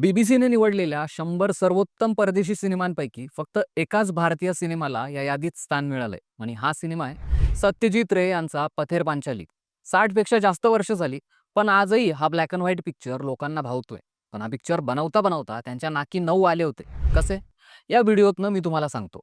बीबीसीने निवडलेल्या शंभर सर्वोत्तम परदेशी सिनेमांपैकी फक्त एकाच भारतीय सिनेमाला या यादीत स्थान मिळालंय. आणि हा सिनेमा आहे सत्यजित रे यांचा पथेर पांचाली. साठपेक्षा जास्त वर्ष झाली पण आजही हा ब्लॅक अँड व्हाईट पिक्चर लोकांना भावतोय. पण हा पिक्चर बनवता बनवता त्यांच्या नाकी नऊ आले होते. कसे? या व्हिडिओतनं मी तुम्हाला सांगतो.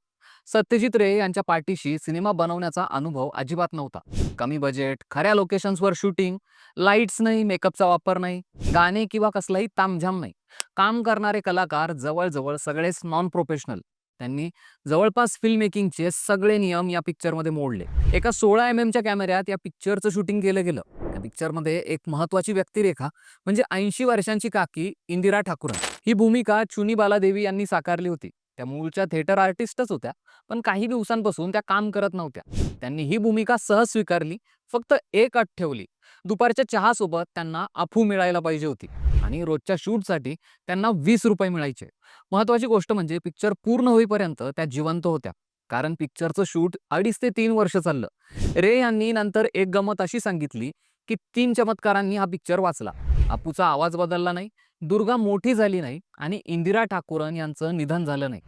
सत्यजित रे यांच्या पार्टीशी सिनेमा बनवण्याचा अनुभव अजिबात नव्हता. कमी बजेट खऱ्या लोकेशन्सवर शूटिंग लाईट्स नाही मेकअपचा वापर नाही गाणे किंवा कसलाही तामझाम नाही. काम करणारे कलाकार जवळजवळ सगळेच नॉन प्रोफेशनल त्यांनी जवळपास फिल्म मेकिंगचे सगळे नियम या पिक्चरमध्ये मोडले. एका सोळा एम एमच्या कॅमेऱ्यात या पिक्चरचं शूटिंग केलं गेलं. या पिक्चरमध्ये एक महत्वाची व्यक्तिरेखा म्हणजे ऐंशी वर्षांची काकी इंदिरा ठाकूरन. ही भूमिका चुनी बालादेवी यांनी साकारली होती. त्या मूळच्या थिएटर आर्टिस्टच होत्या पण काही दिवसांपासून त्या काम करत नव्हत्या. त्यांनी ही भूमिका सहज स्वीकारली फक्त एक अट ठेवली. दुपारच्या चहासोबत त्यांना अफू मिळायला पाहिजे होती. आणि रोजच्या शूटसाठी त्यांना वीस रुपये मिळायचे. महत्वाची गोष्ट म्हणजे पिक्चर पूर्ण होईपर्यंत त्या जिवंत होत्या. कारण पिक्चरचं शूट अडीच ते तीन वर्ष चाललं. रे यांनी नंतर एक गमत अशी सांगितली की तीन चमत्कारांनी हा पिक्चर वाचला. अपूचा आवाज बदलला नाही दुर्गा मोठी झाली नाही आणि इंदिरा ठाकूरन यांचं निधन झालं नाही.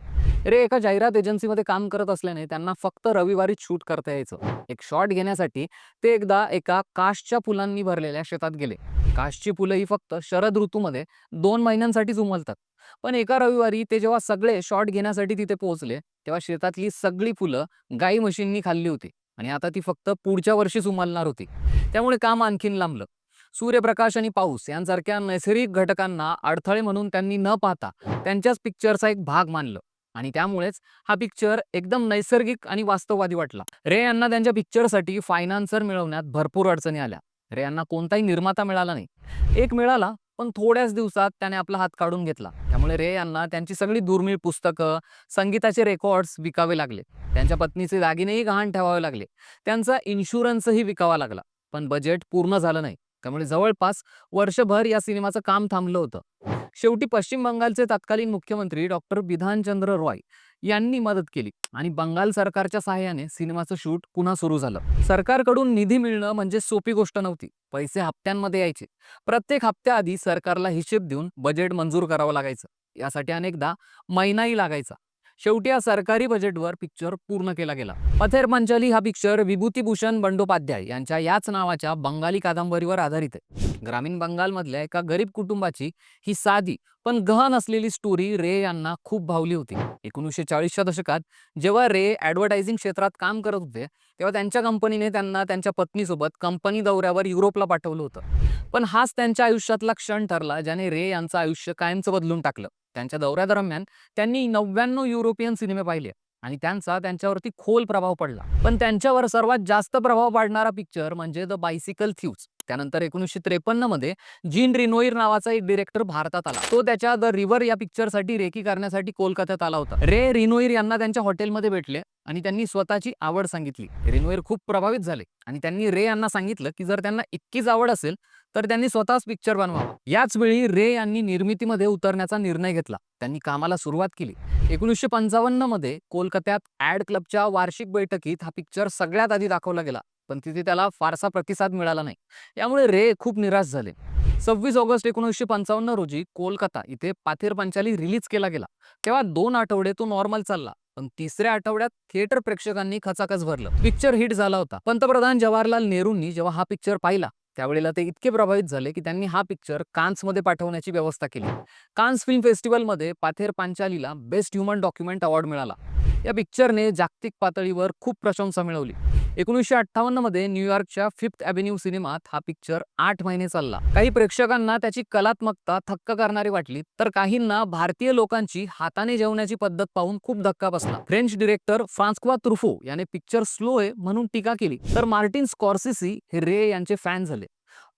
रे एका जाहिरात एजन्सीमध्ये काम करत असल्याने त्यांना फक्त रविवारीच शूट करता यायचं. एक शॉट घेण्यासाठी ते एकदा एका काशच्या फुलांनी भरलेल्या शेतात गेले. काशची फुलं ही फक्त शरद ऋतूमध्ये दोन महिन्यांसाठीच उमलतात. पण एका रविवारी ते जेव्हा सगळे शॉट घेण्यासाठी तिथे पोहोचले तेव्हा शेतातली सगळी फुलं गाई म्हशींनी खाल्ली होती आणि आता ती फक्त पुढच्या वर्षीच उमलणार होती. त्यामुळे काम आणखीन लांबलं. सूर्यप्रकाश आणि पाऊस यांसारख्या नैसर्गिक घटकांना अडथळे म्हणून त्यांनी न पाहता त्यांच्याच पिक्चरचा एक भाग मानलं. आणि त्यामुळेच हा पिक्चर एकदम नैसर्गिक आणि वास्तववादी वाटला. रे यांना त्यांच्या पिक्चरसाठी फायनान्सर मिळवण्यात भरपूर अडचणी आल्या. रे यांना कोणताही निर्माता मिळाला नाही. एक मिळाला पण थोड्याच दिवसात त्याने आपला हात काढून घेतला. त्यामुळे रे यांना त्यांची सगळी दुर्मिळ पुस्तकं संगीताचे रेकॉर्ड्स विकावे लागले. त्यांच्या पत्नीचे दागिनेही गहाण ठेवावे लागले. त्यांचा इन्शुरन्सही विकावा लागला. पण बजेट पूर्ण झालं नाही. त्यामुळे जवळपास वर्षभर या सिनेमाचं काम थांबलं होतं. शेवटी पश्चिम बंगालचे तत्कालीन मुख्यमंत्री डॉक्टर बिधानचंद्र रॉय यांनी मदत केली आणि बंगाल सरकारच्या सहाय्याने सिनेमाचं शूट पुन्हा सुरू झालं. सरकारकडून निधी मिळणं म्हणजे सोपी गोष्ट नव्हती. पैसे हप्त्यांमध्ये यायचे. प्रत्येक हप्त्याआधी सरकारला हिशेब देऊन बजेट मंजूर करावं लागायचं. यासाठी अनेकदा महिनाही लागायचा. शेवटी या सरकारी बजेटवर पिक्चर पूर्ण केला गेला. पथेर पंचली हा पिक्चर विभूतीभूषण बंडोपाध्याय यांच्या याच नावाच्या बंगाली कादंबरीवर आधारित आहे. ग्रामीण बंगालमधल्या एका गरीब कुटुंबाची ही साधी पण गहन असलेली स्टोरी रे यांना खूप भावली होती. एकोणीसशे चाळीसच्या दशकात जेव्हा रे ॲडव्हर्टायझिंग क्षेत्रात काम करत होते तेव्हा त्यांच्या कंपनीने त्यांना त्यांच्या पत्नीसोबत कंपनी दौऱ्यावर युरोपला पाठवलं होतं. पण हाच त्यांच्या आयुष्यातला क्षण ठरला ज्याने रे यांचं आयुष्य कायमचं बदलून टाकलं. त्यांच्या दौऱ्यादरम्यान त्यांनी नव्याण्णव युरोपियन सिनेमे पाहिले आणि त्यांचा त्यांच्यावरती खोल प्रभाव पडला. पण त्यांच्यावर सर्वात जास्त प्रभाव पाडणारा पिक्चर म्हणजे द बायसिकल थ्यूज त्यानंतर एकोणीसशे त्रेपन्नमध्ये जीन रिनोईर नावाचा एक डिरेक्टर भारतात आला. तो त्याच्या द रिव्हर या पिक्चरसाठी रेकी करण्यासाठी कोलकात्यात आला होता. रे रिनोईर यांना त्यांच्या हॉटेलमध्ये भेटले आणि त्यांनी स्वतःची आवड सांगितली. रिनोईर खूप प्रभावित झाले आणि त्यांनी रे यांना सांगितलं की जर त्यांना इतकीच आवड असेल तर त्यांनी स्वतःच पिक्चर बनवावा. याच वेळी रे यांनी निर्मितीमध्ये उतरण्याचा निर्णय घेतला. त्यांनी कामाला सुरुवात केली. एकोणीसशे पंचावन्नमध्ये कोलकात्यात ऍड क्लबच्या वार्षिक बैठकीत हा पिक्चर सगळ्यात आधी दाखवला गेला. पण तिथे त्याला फारसा प्रतिसाद मिळाला नाही. यामुळे रे खूप निराश झाले. सव्वीस ऑगस्ट एकोणीसशे पंचावन्न रोजी कोलकाता इथे पाथेर पंचाली रिलीज केला गेला. तेव्हा दोन आठवडे तो नॉर्मल चालला. पण तिसऱ्या आठवड्यात थिएटर प्रेक्षकांनी खचाखच भरलं. पिक्चर हिट झाला होता. पंतप्रधान जवाहरलाल नेहरूंनी जेव्हा हा पिक्चर पाहिला त्यावेळेला ते इतके प्रभावित झाले की त्यांनी हा पिक्चर कान्समध्ये पाठवण्याची व्यवस्था केली. कान्स फिल्म फेस्टिवलमध्ये पाथेर पांचालीला बेस्ट ह्युमन डॉक्युमेंट अवॉर्ड मिळाला. या पिक्चरने जागतिक पातळीवर खूप प्रशंसा मिळवली. एकोणीसशे अठ्ठावन्नमध्ये न्यूयॉर्कच्या फिफ्थ अॅव्हेन्यू सिनेमात हा पिक्चर आठ महिने चालला. काही प्रेक्षकांना त्याची कलात्मकता थक्क करणारी वाटली तर काहींना भारतीय लोकांची हाताने जेवण्याची पद्धत पाहून खूप धक्का बसला. फ्रेंच डिरेक्टर फ्रान्स्क्वा त्रुफो याने पिक्चर स्लो आहे म्हणून टीका केली तर मार्टिन स्कॉर्सिसी हे रे यांचे फॅन झाले.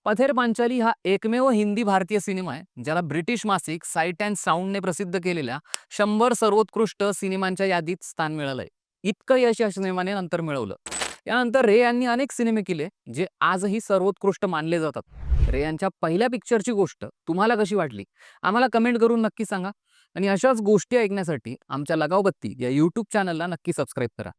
पथेर पांचाली हा एकमेव हिंदी भारतीय सिनेमा आहे ज्याला ब्रिटिश मासिक साईट अँड साऊंडने प्रसिद्ध केलेल्या शंभर सर्वोत्कृष्ट सिनेमांच्या यादीत स्थान मिळालंय. इतकं यश या सिनेमाने नंतर मिळवलं. यानंतर रे यांनी अनेक सिनेमे केले जे आजही सर्वोत्कृष्ट मानले जातात. रे यांच्या पहिल्या पिक्चरची गोष्ट तुम्हाला कशी वाटली? आम्हाला कमेंट करून नक्की सांगा. आणि अशाच गोष्टी ऐकण्यासाठी आमच्या लगावबत्ती या यूट्यूब चॅनलला नक्की सबस्क्राईब करा.